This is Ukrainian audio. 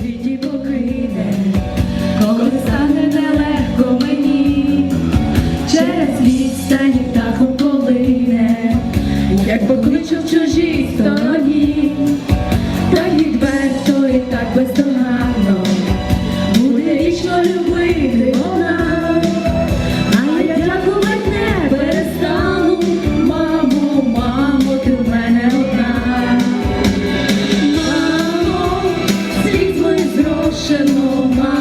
світі покине, коли стане нелегко мені, через відстані птахом полине, як покличу в чужій стороні. Боже, моя.